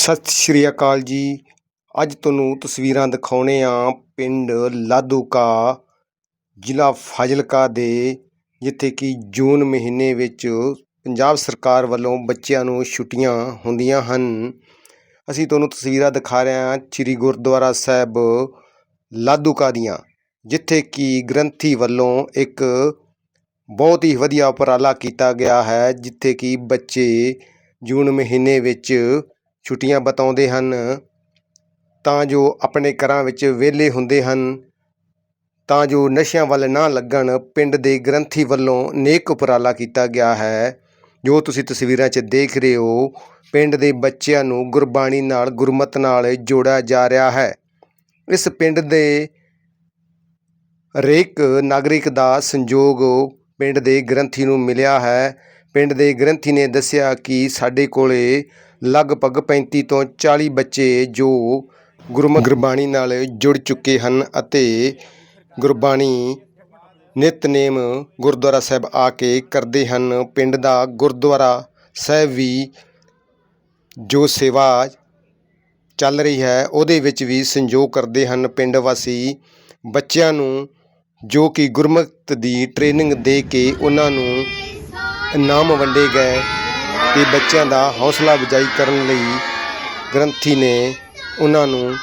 ਸਤਿ ਸ਼੍ਰੀ ਅਕਾਲ ਜੀ। ਅੱਜ ਤੁਹਾਨੂੰ ਤਸਵੀਰਾਂ ਦਿਖਾਉਣੇ ਆ ਪਿੰਡ ਲਾਦੂਕਾ ਜ਼ਿਲ੍ਹਾ ਫਾਜ਼ਿਲਕਾ ਦੇ, ਜਿੱਥੇ ਕਿ ਜੂਨ ਮਹੀਨੇ ਵਿੱਚ ਪੰਜਾਬ ਸਰਕਾਰ ਵੱਲੋਂ ਬੱਚਿਆਂ ਨੂੰ ਛੁੱਟੀਆਂ ਹੁੰਦੀਆਂ ਹਨ। ਅਸੀਂ ਤੁਹਾਨੂੰ ਤਸਵੀਰਾਂ ਦਿਖਾ ਰਹੇ ਹਾਂ ਸ੍ਰੀ ਗੁਰਦੁਆਰਾ ਸਾਹਿਬ ਲਾਦੂਕਾ ਦੀਆਂ, ਜਿੱਥੇ ਕਿ ਗ੍ਰੰਥੀ ਵੱਲੋਂ ਇੱਕ ਬਹੁਤ ਹੀ ਵਧੀਆ ਉਪਰਾਲਾ ਕੀਤਾ ਗਿਆ ਹੈ, ਜਿੱਥੇ ਕਿ ਬੱਚੇ ਜੂਨ ਮਹੀਨੇ ਵਿੱਚ ਛੁੱਟੀਆਂ ਬਿਤਾਉਂਦੇ ਹਨ, ਤਾਂ ਜੋ ਆਪਣੇ ਘਰਾਂ ਵਿੱਚ ਵਿਹਲੇ ਹੁੰਦੇ ਹਨ, ਤਾਂ ਜੋ ਨਸ਼ਿਆਂ ਵੱਲ ਨਾ ਲੱਗਣ, ਪਿੰਡ ਦੇ ਗ੍ਰੰਥੀ ਵੱਲੋਂ ਨੇਕ ਉਪਰਾਲਾ ਕੀਤਾ ਗਿਆ ਹੈ। ਜੋ ਤੁਸੀਂ ਤਸਵੀਰਾਂ 'ਚ ਦੇਖ ਰਹੇ ਹੋ, ਪਿੰਡ ਦੇ ਬੱਚਿਆਂ ਨੂੰ ਗੁਰਬਾਣੀ ਨਾਲ ਗੁਰਮਤ ਨਾਲ ਜੋੜਿਆ ਜਾ ਰਿਹਾ ਹੈ। ਇਸ ਪਿੰਡ ਦੇ ਹਰੇਕ ਨਾਗਰਿਕ ਦਾ ਸੰਯੋਗ ਪਿੰਡ ਦੇ ਗ੍ਰੰਥੀ ਨੂੰ ਮਿਲਿਆ ਹੈ। ਪਿੰਡ ਦੇ ਗ੍ਰੰਥੀ ਨੇ ਦੱਸਿਆ ਕਿ ਸਾਡੇ ਕੋਲੇ ਲਗਭਗ 35 ਤੋਂ 40 ਬੱਚੇ ਜੋ ਗੁਰਮ ਗੁਰਬਾਣੀ ਨਾਲ ਜੁੜ ਚੁੱਕੇ ਹਨ ਅਤੇ ਗੁਰਬਾਣੀ ਨਿਤਨੇਮ ਗੁਰਦੁਆਰਾ ਸਾਹਿਬ ਆ ਕੇ ਕਰਦੇ ਹਨ। ਪਿੰਡ ਦਾ ਗੁਰਦੁਆਰਾ ਸਾਹਿਬ ਵੀ ਜੋ ਸੇਵਾ ਚੱਲ ਰਹੀ ਹੈ, ਉਹਦੇ ਵਿੱਚ ਵੀ ਸੰਯੋਗ ਕਰਦੇ ਹਨ। ਪਿੰਡ ਵਾਸੀ ਬੱਚਿਆਂ ਨੂੰ ਜੋ ਕਿ ਗੁਰਮਤਿ ਦੀ ਟ੍ਰੇਨਿੰਗ ਦੇ ਕੇ ਉਹਨਾਂ ਨੂੰ ਇਨਾਮ ਵੰਡੇ ਗਏ। ਤੇ ਬੱਚਿਆਂ ਦਾ ਹੌਸਲਾ ਅਫਜ਼ਾਈ ਕਰਨ ਲਈ ਗ੍ਰੰਥੀ ਨੇ ਉਹਨਾਂ ਨੂੰ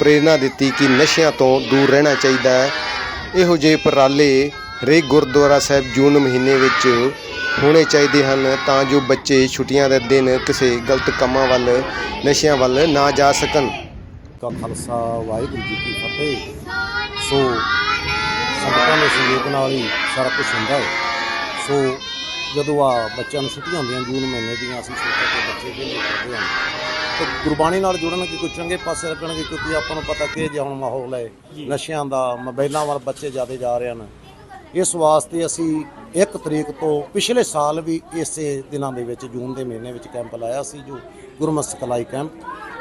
ਪ੍ਰੇਰਣਾ ਦਿੱਤੀ ਕਿ ਨਸ਼ਿਆਂ ਤੋਂ ਦੂਰ ਰਹਿਣਾ ਚਾਹੀਦਾ ਹੈ। ਇਹੋ ਜਿਹੇ ਉਪਰਾਲੇ ਹਰੇਕ ਗੁਰਦੁਆਰਾ ਸਾਹਿਬ ਜੂਨ ਮਹੀਨੇ ਵਿੱਚ ਹੋਣੇ ਚਾਹੀਦੇ ਹਨ ਤਾਂ ਜੋ ਬੱਚੇ ਛੁੱਟੀਆਂ ਦੇ ਦਿਨ ਕਿਸੇ ਗਲਤ ਕੰਮਾਂ ਵੱਲ, ਨਸ਼ਿਆਂ ਵੱਲ ਨਾ ਜਾ ਸਕਣ। ਕਾ ਖਾਲਸਾ, ਵਾਹਿਗੁਰੂ ਜੀ ਕੀ ਫਤਿਹ। ਸੋ, ਸੰਗਤਾਂ ਦੇ ਸਹਿਯੋਗ ਨਾਲ ਹੀ ਸਾਰਾ ਕੁਝ ਹੁੰਦਾ ਹੈ। ਸੋ ਜਦੋਂ ਆ ਬੱਚਿਆਂ ਨੂੰ ਛੁੱਟੀਆਂ ਹੁੰਦੀਆਂ ਜੂਨ ਮਹੀਨੇ ਦੀਆਂ ਅਸੀਂ ਸੋਚਿਆ ਕਿ ਬੱਚੇ ਵਿਹਲੇ ਕਰਦੇ ਹਨ ਤੇ ਗੁਰਬਾਣੀ ਨਾਲ ਜੁੜਨਗੇ ਕੋਈ ਚੰਗੇ ਪਾਸੇ ਲੱਗਣਗੇ ਕਿਉਂਕਿ ਆਪਾਂ ਨੂੰ ਪਤਾ ਕਿ ਜੇ ਹੁਣ ਮਾਹੌਲ ਹੈ। ਨਸ਼ਿਆਂ ਦਾ ਮੋਬਾਈਲਾਂ ਵੱਲ ਬੱਚੇ ਜ਼ਿਆਦਾ ਜਾ ਰਹੇ ਹਨ। ਇਸ ਵਾਸਤੇ ਅਸੀਂ 1 ਤਰੀਕ ਤੋਂ ਪਿਛਲੇ ਸਾਲ ਵੀ ਇਸੇ ਦਿਨਾਂ ਦੇ ਵਿੱਚ ਜੂਨ ਦੇ ਮਹੀਨੇ ਵਿੱਚ ਕੈਂਪ ਲਾਇਆ ਸੀ ਜੋ ਗੁਰਮਤਿ ਸਿਖਲਾਈ ਕੈਂਪ।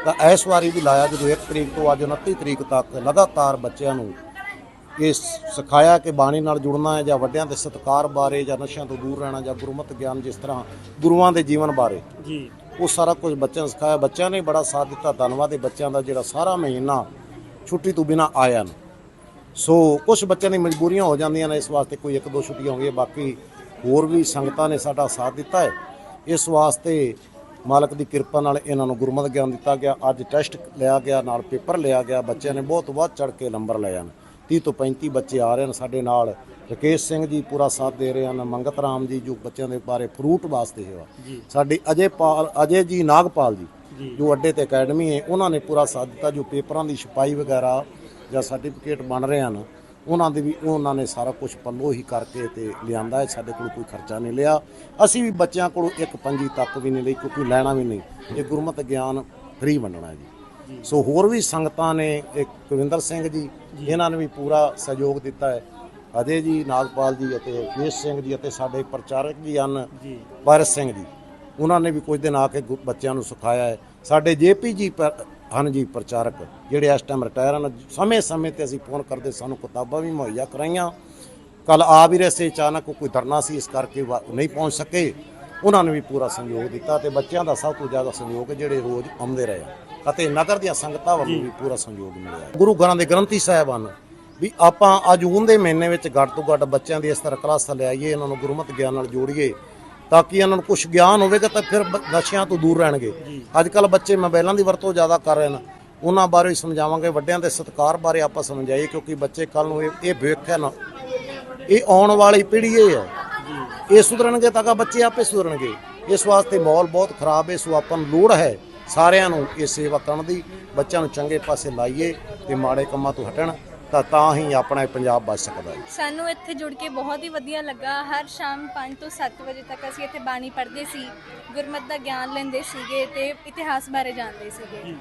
ਤਾਂ ਇਸ ਵਾਰੀ ਵੀ ਲਾਇਆ ਜਦੋਂ 1 ਤਰੀਕ ਤੋਂ ਅੱਜ 29 ਤਰੀਕ ਤੱਕ ਲਗਾਤਾਰ ਬੱਚਿਆਂ ਨੂੰ ਇਹ ਸਿਖਾਇਆ ਕਿ ਬਾਣੀ ਨਾਲ ਜੁੜਨਾ ਹੈ ਜਾਂ ਵੱਡਿਆਂ ਦੇ ਸਤਿਕਾਰ ਬਾਰੇ ਜਾਂ ਨਸ਼ਿਆਂ ਤੋਂ ਦੂਰ ਰਹਿਣਾ ਜਾਂ ਗੁਰਮਤਿ ਗਿਆਨ ਜਿਸ ਤਰ੍ਹਾਂ ਗੁਰੂਆਂ ਦੇ ਜੀਵਨ ਬਾਰੇ। ਜੀ। ਉਹ ਸਾਰਾ ਕੁਝ ਬੱਚਿਆਂ ਨੂੰ ਸਿਖਾਇਆ। ਬੱਚਿਆਂ ਨੇ ਬੜਾ ਸਾਥ ਦਿੱਤਾ। ਧੰਨਵਾਦ ਹੈ ਬੱਚਿਆਂ ਦਾ ਜਿਹੜਾ ਸਾਰਾ ਮਹੀਨਾ ਛੁੱਟੀ ਤੋਂ ਬਿਨਾ ਆਇਆ ਨਾ। ਸੋ ਕੁਝ ਬੱਚਿਆਂ ਦੀ ਮਜਬੂਰੀਆਂ ਹੋ ਜਾਂਦੀਆਂ ਨੇ। ਇਸ ਵਾਸਤੇ ਕੋਈ ਇੱਕ ਦੋ ਛੁੱਟੀਆਂ ਹੋ ਗਈਆਂ ਬਾਕੀ ਹੋਰ ਵੀ ਸੰਗਤਾਂ ਨੇ ਸਾਡਾ ਸਾਥ ਦਿੱਤਾ ਹੈ। ਇਸ ਵਾਸਤੇ ਮਾਲਕ ਦੀ ਕਿਰਪਾ ਨਾਲ ਇਹਨਾਂ ਨੂੰ ਗੁਰਮਤਿ ਗਿਆਨ ਦਿੱਤਾ ਗਿਆ। ਅੱਜ ਟੈਸਟ ਲਿਆ ਗਿਆ ਨਾਲ ਪੇਪਰ ਲਿਆ ਗਿਆ। ਬੱਚਿਆਂ ਨੇ ਬਹੁਤ ਵੱਧ ਚੜ ਕੇ ਨੰਬਰ ਲਏ ਹਨ। 30 ਤੋਂ 35 ਬੱਚੇ ਆ ਰਹੇ ਹਨ ਸਾਡੇ ਨਾਲ। ਰਕੇਸ਼ ਸਿੰਘ ਜੀ ਪੂਰਾ ਸਾਥ ਦੇ ਰਹੇ ਹਨ ਮੰਗਤ ਰਾਮ ਜੀ ਜੋ ਬੱਚਿਆਂ ਦੇ ਬਾਰੇ ਫਰੂਟ ਵਾਸਤੇ ਹੈ। ਸਾਡੀ ਅਜੇ ਪਾਲ ਅਜੇ ਜੀ ਨਾਗਪਾਲ ਜੀ ਜੀ। ਜੋ ਅੱਡੇ ਤੇ ਅਕੈਡਮੀ ਹੈ ਉਹਨਾਂ ਨੇ ਪੂਰਾ ਸਾਥ ਦਿੱਤਾ ਜੋ ਪੇਪਰਾਂ ਦੀ ਛਪਾਈ ਵਗੈਰਾ ਜਾਂ ਸਰਟੀਫਿਕੇਟ ਬਣ ਰਹੇ ਹਨ ਉਹਨਾਂ ਦੇ ਵੀ ਉਹਨਾਂ ਨੇ ਸਾਰਾ ਕੁਝ ਪੱਲੋ ਹੀ ਕਰਕੇ ਤੇ ਲਿਆਂਦਾ ਹੈ ਸਾਡੇ ਕੋਲ ਕੋਈ ਖਰਚਾ ਨਹੀਂ ਲਿਆ। ਅਸੀਂ ਵੀ ਬੱਚਿਆਂ ਕੋਲੋਂ ਇੱਕ ਪੰਜੀ ਤੱਕ ਵੀ ਨਹੀਂ ਲਈ ਕਿਉਂਕਿ ਲੈਣਾ ਵੀ ਨਹੀਂ। ਇਹ ਗੁਰਮਤਿ ਗਿਆਨ ਫ੍ਰੀ ਵੰਡਣਾ ਹੈ ਜੀ। ਸੋ ਹੋਰ ਵੀ ਸੰਗਤਾਂ ਨੇ ਇੱਕ ਕੁਲਵਿੰਦਰ ਸਿੰਘ ਜੀ ਇਹਨਾਂ ਨੇ ਵੀ ਪੂਰਾ ਸਹਿਯੋਗ ਦਿੱਤਾ ਹੈ। ਅਜੇ ਜੀ ਨਾਗਪਾਲ ਜੀ ਅਤੇ ਰਕੇਸ਼ ਸਿੰਘ ਜੀ ਅਤੇ ਸਾਡੇ ਪ੍ਰਚਾਰਕ ਜੀ ਹਨ ਜੀ। ਵਾਰਿਸ ਸਿੰਘ ਜੀ। ਉਹਨਾਂ ਨੇ ਵੀ ਕੁਝ ਦਿਨ ਆ ਕੇ ਬੱਚਿਆਂ ਨੂੰ ਸਿਖਾਇਆ ਹੈ। ਸਾਡੇ ਜੇਪੀ ਜੀ ਹਨ ਜੀ ਪ੍ਰਚਾਰਕ ਜਿਹੜੇ ਇਸ ਟਾਈਮ ਰਿਟਾਇਰ ਹਨ। ਸਮੇਂ ਸਮੇਂ ਤੇ ਅਸੀਂ ਫੋਨ ਕਰਦੇ ਸਾਨੂੰ ਕਿਤਾਬਾਂ ਵੀ ਮੁਹੱਈਆ ਕਰਾਈਆਂ। ਕੱਲ ਆ ਵੀ ਰਹੇ ਸੀ ਅਚਾਨਕ ਕੋਈ ਧਰਨਾ ਸੀ ਇਸ ਕਰਕੇ ਨਹੀਂ ਪਹੁੰਚ ਸਕੇ। ਉਹਨਾਂ ਨੇ ਵੀ ਪੂਰਾ ਸਹਿਯੋਗ ਦਿੱਤਾ ਤੇ ਬੱਚਿਆਂ ਦਾ ਸਭ ਤੋਂ ਜ਼ਿਆਦਾ ਸਹਿਯੋਗ ਜਿਹੜੇ ਰੋਜ਼ ਆਉਂਦੇ ਰਹੇ ਅਤੇ ਨਗਰ ਦੀਆਂ ਸੰਗਤਾਂ ਵੱਲੋਂ ਵੀ ਪੂਰਾ ਸਹਿਯੋਗ ਮਿਲਿਆ ਗੁਰੂ ਘਰਾਂ ਦੇ ਗ੍ਰੰਥੀ ਸਾਹਿਬਾਨ ਵੀ ਆਪਾਂ ਅੱਜ ਜੂਨ ਦੇ ਮਹੀਨੇ ਵਿੱਚ ਘੱਟ ਤੋਂ ਘੱਟ ਬੱਚਿਆਂ ਦੀ ਇਸ ਤਰ੍ਹਾਂ ਕਲਾਸਾਂ ਲਿਆਈਏ ਇਹਨਾਂ ਨੂੰ ਗੁਰਮਤਿ ਗਿਆਨ ਨਾਲ ਜੋੜੀਏ ਤਾਂ ਕਿ ਇਹਨਾਂ ਨੂੰ ਕੁਝ ਗਿਆਨ ਹੋਵੇਗਾ ਤਾਂ ਫਿਰ ਨਸ਼ਿਆਂ ਤੋਂ ਦੂਰ ਰਹਿਣਗੇ। ਅੱਜ ਕੱਲ ਬੱਚੇ ਮੋਬਾਈਲਾਂ ਦੀ ਵਰਤੋਂ ਜ਼ਿਆਦਾ ਕਰ ਰਹੇ ਨੇ ਉਹਨਾਂ ਬਾਰੇ ਸਮਝਾਵਾਂਗੇ ਵੱਡਿਆਂ ਦੇ ਸਤਿਕਾਰ ਬਾਰੇ ਆਪਾਂ ਸਮਝਾਈਏ ਕਿਉਂਕਿ ਬੱਚੇ ਕੱਲ ਨੂੰ ਇਹ ਇਹ ਭਵਿੱਖ ਹੈ ਨਾ। ਇਹ ਆਉਣ ਵਾਲੀ ਪੀੜ੍ਹੀ ਇਹ ਹੈ। ਇਹ ਸੁਧਰਨਗੇ ਤਾਂ ਕਿ ਬੱਚੇ ਆਪੇ ਸੁਧਰਨਗੇ। ਇਸ ਵਾਸਤੇ ਮਾਹੌਲ ਬਹੁਤ ਖਰਾਬ ਹੈ ਸੋ ਆਪਾਂ ਨੂੰ ਲੋੜ ਹੈ। ਸਾਰਿਆਂ ਨੂੰ ਇਹ ਸੇਵਾ ਕਰਨ ਦੀ ਬੱਚਿਆਂ ਨੂੰ ਚੰਗੇ ਪਾਸੇ ਲਾਈਏ ਤੇ ਮਾੜੇ ਕੰਮਾਂ ਤੋਂ ਹਟਣ ਤਾਂ ਤਾਂ ਹੀ ਆਪਣਾ ਪੰਜਾਬ ਬਚ ਸਕਦਾ ਹੈ। ਸਾਨੂੰ ਇੱਥੇ ਜੁੜ ਕੇ ਬਹੁਤ ਹੀ ਵਧੀਆ ਲੱਗਾ। ਹਰ ਸ਼ਾਮ 5 ਤੋਂ 7 ਵਜੇ ਤੱਕ ਅਸੀਂ ਇੱਥੇ ਬਾਣੀ ਪੜ੍ਹਦੇ ਸੀ ਗੁਰਮਤਿ ਦਾ ਗਿਆਨ ਲੈਂਦੇ ਸੀਗੇ ਤੇ ਇਤਿਹਾਸ ਬਾਰੇ ਜਾਣਦੇ ਸੀਗੇ।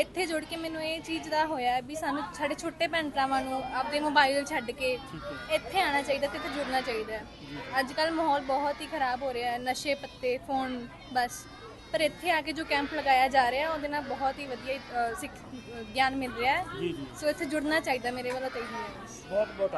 ਇੱਥੇ ਜੁੜ ਕੇ ਮੈਨੂੰ ਇਹ ਚੀਜ਼ ਦਾ ਹੋਇਆ ਵੀ ਸਾਨੂੰ ਸਾਡੇ ਛੋਟੇ ਭੈਣ ਭਰਾਵਾਂ ਨੂੰ ਆਪਦੇ ਮੋਬਾਈਲ ਛੱਡ ਕੇ ਇੱਥੇ ਆਉਣਾ ਚਾਹੀਦਾ ਤੇ ਇੱਥੇ ਜੁੜਨਾ ਚਾਹੀਦਾ ਹੈ। ਅੱਜ ਕੱਲ ਮਾਹੌਲ ਬਹੁਤ ਹੀ ਖਰਾਬ ਹੋ ਰਿਹਾ ਹੈ ਨਸ਼ੇ ਪੱਤੇ ਫੋਨ ਬਸ। ਪਰ ਇੱਥੇ ਆ ਕੇ ਜੋ ਕੈਂਪ ਲਗਾਇਆ ਜਾ ਰਿਹਾ ਉਹਦੇ ਨਾਲ ਬਹੁਤ ਹੀ ਵਧੀਆ ਅ, ਸਿੱਖ ਗਿਆਨ ਮਿਲ ਰਿਹਾ ਹੈ। ਜੀ ਜੀ। ਸੋ ਇੱਥੇ ਜੁੜਨਾ ਚਾਹੀਦਾ ਮੇਰੇ ਵੱਲੋਂ ਤਾਂ ਇਹੀ ਹੈ। ਬਸ ਬਹੁਤ ਬਹੁਤ